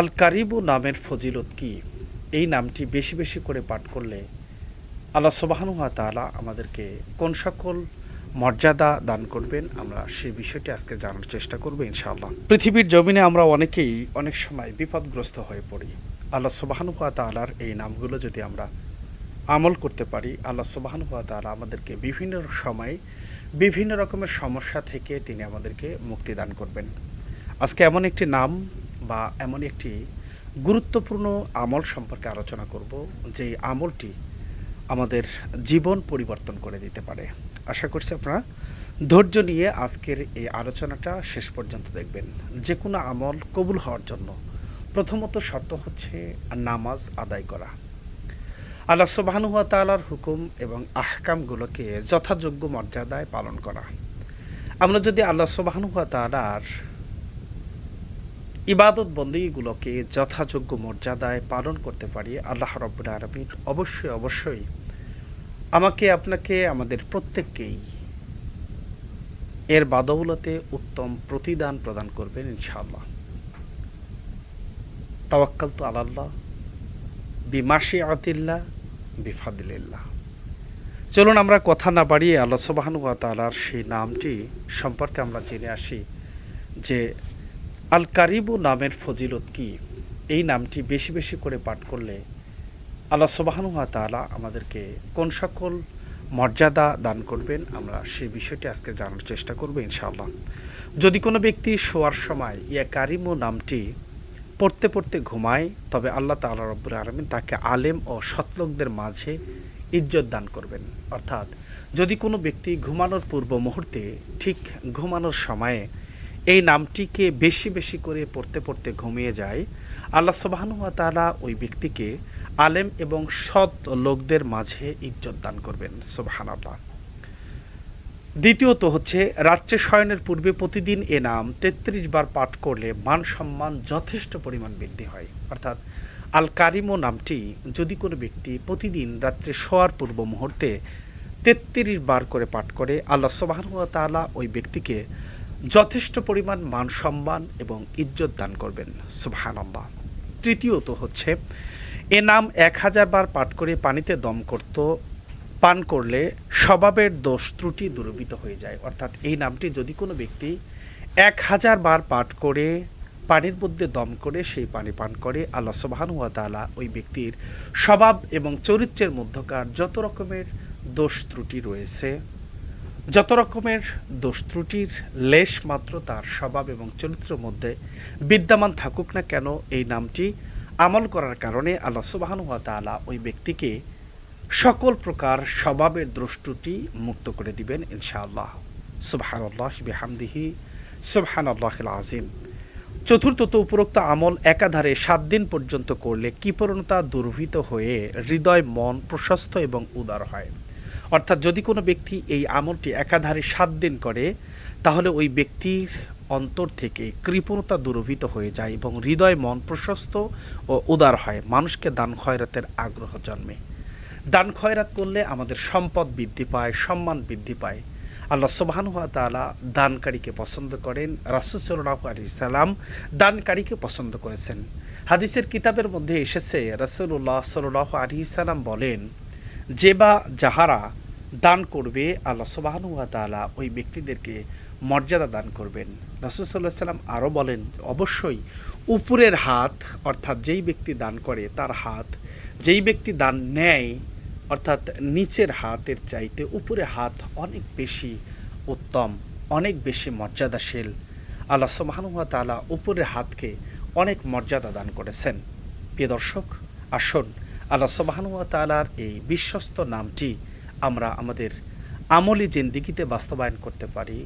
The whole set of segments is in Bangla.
আল কারিবু নামের ফজিলত কি? এই নামটি বেশি বেশি করে পাঠ করলে আল্লাহ সুবাহানুয়া তালা আমাদেরকে কোন সকল মর্যাদা দান করবেন? আমরা সেই বিষয়টি আজকে জানার চেষ্টা করব ইনশাআল্লাহ। পৃথিবীর জমিনে আমরা অনেকেই অনেক সময় বিপদগ্রস্ত হয়ে পড়ি। আল্লাহ সুবাহানুয়া তালার এই নামগুলো যদি আমরা আমল করতে পারি, আল্লাহ সুবাহানুয়া তালা আমাদেরকে বিভিন্ন সময় বিভিন্ন রকমের সমস্যা থেকে তিনি আমাদেরকে মুক্তি দান করবেন। আজকে এমন একটি নাম বা এমন একটি গুরুত্বপূর্ণ আমল সম্পর্কে আলোচনা করব, যে আমলটি আমাদের জীবন পরিবর্তন করে দিতে পারে। আশা করছি আপনারা ধৈর্য নিয়ে আজকের এই আলোচনাটা শেষ পর্যন্ত দেখবেন। যে কোনো আমল কবুল হওয়ার জন্য প্রথমত শর্ত হচ্ছে নামাজ আদায় করা। আল্লাহ সুবাহানুয়া তালার হুকুম এবং আহকামগুলোকে যথাযোগ্য মর্যাদায় পালন করা। আমরা যদি আল্লাহ সুবাহানুয়া তালার ইবাদত বন্দীগুলোকে যথাযোগ্য মর্যাদায় পালন করতে পারি আল্লাহ রব্বুল আলমিন। অবশ্যই অবশ্যই। আমাকে, আপনাকে, আমাদের প্রত্যেককেই এর বাদৌলতে উত্তম প্রতিদান প্রদান করবেন ইনশাআল্লাহ। তাওয়াক্কাল তো আল্লাহ বিমাসি আতিল্লা বিফাদিল্লাহ চলুন আমরা কথা না বাড়িয়ে আল্লাহ সুবাহানুয়া তালার সেই নামটি সম্পর্কে আমরা জেনে আসি যে আল কারিবু নামের ফজিলত কি? এই নামটি বেশি বেশি করে পাঠ করলে আল্লাহ সুবাহানুয়া তালা আমাদেরকে কোন সকল মর্যাদা দান করবেন? আমরা সেই বিষয়টি আজকে জানার চেষ্টা করব ইনশাআল্লাহ। যদি কোনো ব্যক্তি শোয়ার সময় ইয়া কারিমু নামটি পড়তে পড়তে ঘুমায়, তবে আল্লাহ তালা রব্বুর আলমিন তাকে আলেম ও সৎলোকদের মাঝে ইজ্জত দান করবেন। অর্থাৎ যদি কোনো ব্যক্তি ঘুমানোর পূর্ব মুহূর্তে ঠিক ঘুমানোর সময়ে এই নামটিকে বেশি বেশি করে পড়তে পড়তে ঘুমিয়ে যায়। আল্লাহ তালা ওই ব্যক্তিকে আলেম এবং সৎ লোকদের মাঝে ইজ্জত দান করবেন। সুবাহান আল্লাহ দ্বিতীয়ত হচ্ছে, রাত্রে শয়নের পূর্বে প্রতিদিন এ নাম তেত্রিশ বার পাঠ করলে মান সম্মান যথেষ্ট পরিমাণ বৃদ্ধি হয়। অর্থাৎ আল কারিমো নামটি যদি কোনো ব্যক্তি প্রতিদিন রাত্রে শোয়ার পূর্ব মুহূর্তে তেত্রিশ বার করে পাঠ করে, আল্লাহ সুবাহানুয়া তালা ওই ব্যক্তিকে যথেষ্ট পরিমাণ মান সম্মান এবং ইজ্জত দান করবেন। সুবহান তৃতীয়ত হচ্ছে, এ নাম এক হাজার বার পাঠ করে পানিতে দম করত, পান করলে স্বভাবের দোষ ত্রুটি দূরীভূত হয়ে যায়। অর্থাৎ এই নামটি যদি কোনো ব্যক্তি এক হাজার বার পাঠ করে পানির মধ্যে দম করে সেই পানি পান করে, আল্লাহ সুবাহানুয়া তালা ওই ব্যক্তির স্বভাব এবং চরিত্রের মধ্যকার যত রকমের দোষ ত্রুটি রয়েছে যত রকমের দোষ ত্রুটির লেশ মাত্র তার স্বভাব এবং চরিত্রের মধ্যে বিদ্যমান থাকুক না কেন, এই নামটি আমল করার কারণে আল্লাহ সুবাহানুয়া তালা ওই ব্যক্তিকে সকল প্রকার স্বভাবের দ্রষ্টুটি মুক্ত করে দিবেন ইনশাআল্লাহ। সুবহান আল্লাহ বেহামদিহি সুবহান আল্লাহ আজিম চতুর্থত উপরোক্ত আমল একাধারে সাত দিন পর্যন্ত করলে কৃপণতা দুর্ভীত হয়ে হৃদয়, মন প্রশস্ত এবং উদার হয়? অর্থাৎ যদি কোনো ব্যক্তি এই আমলটি একাধারে সাত দিন করে, তাহলে ওই ব্যক্তির অন্তর থেকে কৃপণতা দুরভিত হয়ে যায় এবং হৃদয় মন প্রশস্ত ও উদার হয়। মানুষকে দান খয়রাতের আগ্রহ জন্মে। দান খয়রাত করলে আমাদের সম্পদ বৃদ্ধি পায়, সম্মান বৃদ্ধি পায়। আল্লাহ সুবাহানুয়া তালা দানকারীকে পছন্দ করেন। রাসুসল্লাহ আলী সাল্লাম দানকারীকে পছন্দ করেছেন। হাদিসের কিতাবের মধ্যে এসেছে রসুল্লাহ সাল্লাহ আলী সাল্লাম বলেন, যে বা যাহারা দান করবে আল্লাহ সুবাহানুয়া তালা ওই ব্যক্তিদেরকে মর্যাদা দান করবেন। রাসুসাল্লাহ সাল্লাম আরও বলেন, অবশ্যই উপরের হাত, অর্থাৎ যেই ব্যক্তি দান করে তার হাত, যেই ব্যক্তি দান নেয়, অর্থাৎ নিচের হাতের চাইতে উপরে হাত অনেক বেশি উত্তম, অনেক বেশি মর্যাদাশীল। আল্লাহ সুবাহানুয়া তালা উপরের হাতকে অনেক মর্যাদা দান করেছেন। প্রিয় দর্শক, আসুন, আল্লাহ সুবাহানুয়া তালার এই বিশ্বস্ত নামটি আমরা আমাদের আমলি জিন্দিগিতে বাস্তবায়ন করতে পারি।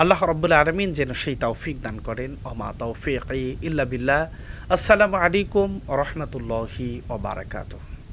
আল্লাহ রব্বুল আলমিন যেন সেই তৌফিক দান করেন। ওমা তৌফিক ইল্লা বিল্লাহ। আসসালামু আলাইকুম রহমতুল্লাহি ওবারাকাতুহ